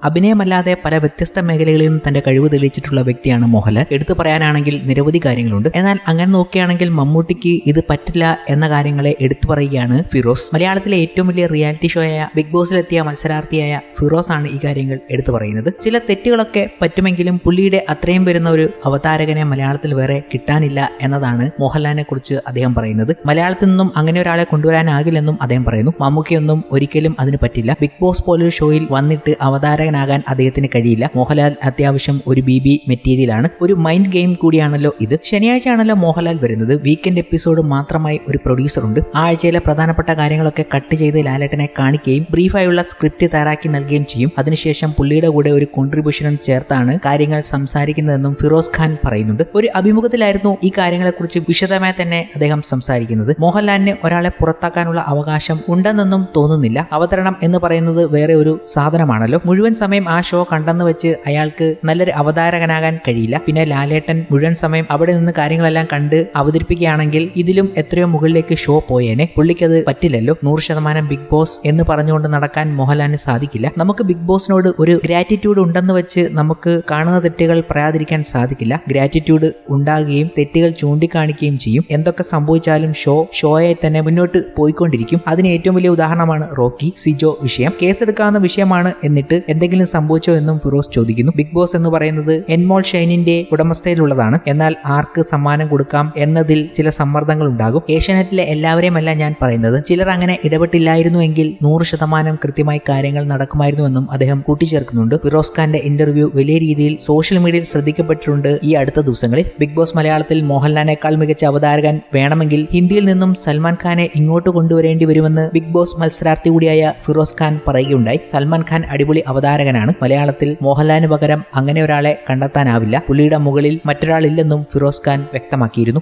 അഭിനയമല്ലാതെ പല വ്യത്യസ്ത മേഖലകളിലും തന്റെ കഴിവ് തെളിയിച്ചിട്ടുള്ള വ്യക്തിയാണ് മോഹൻലാൽ. എടുത്തു പറയാനാണെങ്കിൽ നിരവധി കാര്യങ്ങളുണ്ട്. എന്നാൽ അങ്ങനെ നോക്കുകയാണെങ്കിൽ മമ്മൂട്ടിക്ക് ഇത് പറ്റില്ല എന്ന കാര്യങ്ങളെ എടുത്തു പറയുകയാണ് ഫിറോസ്. മലയാളത്തിലെ ഏറ്റവും വലിയ റിയാലിറ്റി ഷോയായ ബിഗ് ബോസിലെത്തിയ മത്സരാർത്ഥിയായ ഫിറോസ് ആണ് ഈ കാര്യങ്ങൾ എടുത്തു പറയുന്നത്. ചില തെറ്റുകളൊക്കെ പറ്റുമെങ്കിലും പുള്ളിയുടെ അത്രയും വരുന്ന ഒരു അവതാരകനെ മലയാളത്തിൽ വേറെ കിട്ടാനില്ല എന്നതാണ് മോഹൻലാലിനെ കുറിച്ച് അദ്ദേഹം പറയുന്നത്. മലയാളത്തിൽ നിന്നും അങ്ങനെ ഒരാളെ കൊണ്ടുവരാനാകില്ലെന്നും അദ്ദേഹം പറയുന്നു. മമ്മൂക്കിയൊന്നും ഒരിക്കലും അതിന് പറ്റില്ല. ബിഗ് ബോസ് പോലൊരു ഷോയിൽ വന്നിട്ട് അവതാരകനാകാൻ അദ്ദേഹത്തിന് കഴിയില്ല. മോഹൻലാൽ അത്യാവശ്യം ഒരു ബി ബി മെറ്റീരിയലാണ് ഒരു മൈൻഡ് ഗെയിം കൂടിയാണല്ലോ ഇത്. ശനിയാഴ്ച ആണല്ലോ മോഹൻലാൽ വരുന്നത്. വീക്കെൻഡ് എപ്പിസോഡ് മാത്രമായി ഒരു പ്രൊഡ്യൂസർ ഉണ്ട്. ആഴ്ചയിലെ പ്രധാനപ്പെട്ട കാര്യങ്ങളൊക്കെ കട്ട് ചെയ്ത് ലാലേട്ടനെ കാണിക്കുകയും ബ്രീഫായുള്ള സ്ക്രിപ്റ്റ് തയ്യാറാക്കി നൽകുകയും ചെയ്യും. അതിനുശേഷം പുള്ളിയുടെ കൂടെ ഒരു കോൺട്രിബ്യൂഷനും ചേർത്താണ് കാര്യങ്ങൾ സംസാരിക്കുന്നതെന്നും ഫിറോസ് ഖാൻ പറയുന്നുണ്ട്. ഒരു അഭിമുഖത്തിലായിരുന്നു ഈ കാര്യങ്ങളെക്കുറിച്ച് വിശദമായി തന്നെ അദ്ദേഹം സംസാരിക്കുന്നത്. മോഹൻലാലിന് ഒരാളെ പുറത്താക്കാനുള്ള അവകാശം ഉണ്ടെന്നൊന്നും തോന്നുന്നില്ല. അവതരണം എന്ന് പറയുന്നത് വേറെ ഒരു സാധനമാണല്ലോ. മുഴുവൻ സമയം ആ ഷോ കണ്ടെന്ന് വെച്ച് അയാൾക്ക് നല്ലൊരു അവതാരകനാകാൻ കഴിയില്ല. പിന്നെ ലാലേട്ടൻ മുഴുവൻ സമയം അവിടെ നിന്ന് കാര്യങ്ങളെല്ലാം കണ്ട് അവതരിപ്പിക്കുകയാണെങ്കിൽ ഇതിലും എത്രയോ മുകളിലേക്ക് ഷോ പോയേനെ. പുള്ളിക്കത് പറ്റില്ലല്ലോ. നൂറ് ശതമാനം ബിഗ് ബോസ് എന്ന് പറഞ്ഞുകൊണ്ട് നടക്കാൻ മോഹൻലാലിന് സാധിക്കില്ല. നമുക്ക് ബിഗ് ബോസിനോട് ഒരു ഗ്രാറ്റിറ്റ്യൂഡ് ഉണ്ടെന്ന് വെച്ച് നമുക്ക് കാണുന്ന തെറ്റുകൾ പറയാതിരിക്കാൻ സാധിക്കില്ല. ഗ്രാറ്റിറ്റ്യൂഡ് ഉണ്ടാകുകയും തെറ്റുകൾ ചൂണ്ടിക്കാണിക്കുകയും ചെയ്യും. എന്തൊക്കെ സംഭവിച്ചാലും ഷോ ഷോയെ തന്നെ മുന്നോട്ട് പോയിക്കൊണ്ടിരിക്കും. അതിന് ഏറ്റവും വലിയ ഉദാഹരണമാണ് റോക്കി സിജോ വിഷയം. കേസെടുക്കാവുന്ന വിഷയമാണ് എന്നിട്ട് എന്തെങ്കിലും സംഭവിച്ചോ എന്നും ഫിറോസ് ചോദിക്കുന്നു. ബിഗ് ബോസ് എന്ന് പറയുന്നത് എൻമോൾ ഷൈനിന്റെ ഉടമസ്ഥയിലുള്ളതാണ് എന്നാൽ ആർക്ക് സമ്മാനം കൊടുക്കാം എന്നതിൽ ചില സമ്മർദ്ദങ്ങൾ ഉണ്ടാകും. ഏഷ്യാനെറ്റിലെ എല്ലാവരെയുമല്ല ഞാൻ പറയുന്നത്. ചിലർ അങ്ങനെ ഇടപെട്ടില്ലായിരുന്നു എങ്കിൽ നൂറ് ശതമാനം കൃത്യമായി കാര്യങ്ങൾ നടക്കുമായിരുന്നുവെന്നും അദ്ദേഹം കൂട്ടിച്ചേർക്കുന്നുണ്ട്. ഫിറോസ് ഖാന്റെ ഇന്റർവ്യൂ വലിയ രീതിയിൽ സോഷ്യൽ മീഡിയയിൽ ശ്രദ്ധിക്കപ്പെട്ടിട്ടുണ്ട് ഈ അടുത്ത ദിവസങ്ങളിൽ. ബിഗ് ബോസ് മലയാളത്തിൽ മോഹൻലാലിനേക്കാൾ മികച്ച അവതാരകൻ വേണമെങ്കിൽ ഹിന്ദിയിൽ നിന്നും സൽമാൻ ഖാനെ ഇങ്ങോട്ട് കൊണ്ടുവരേണ്ടി വരുമെന്ന് ബിഗ് ബോസ് മത്സരാർത്ഥി കൂടിയായ ഫിറോസ് ഖാൻ പറയുകയുണ്ടായി. സൽമാൻ ഖാൻ അടിപൊളി അവതാരകനാണ് മലയാളത്തിൽ മോഹൻലാലിന് പകരം അങ്ങനെ ഒരാളെ കണ്ടെത്താനാവില്ല. പുലിയുടെ മുകളിൽ മറ്റൊരാളില്ലെന്നും ഫിറോസ് ഖാൻ വ്യക്തമാക്കിയിരുന്നു.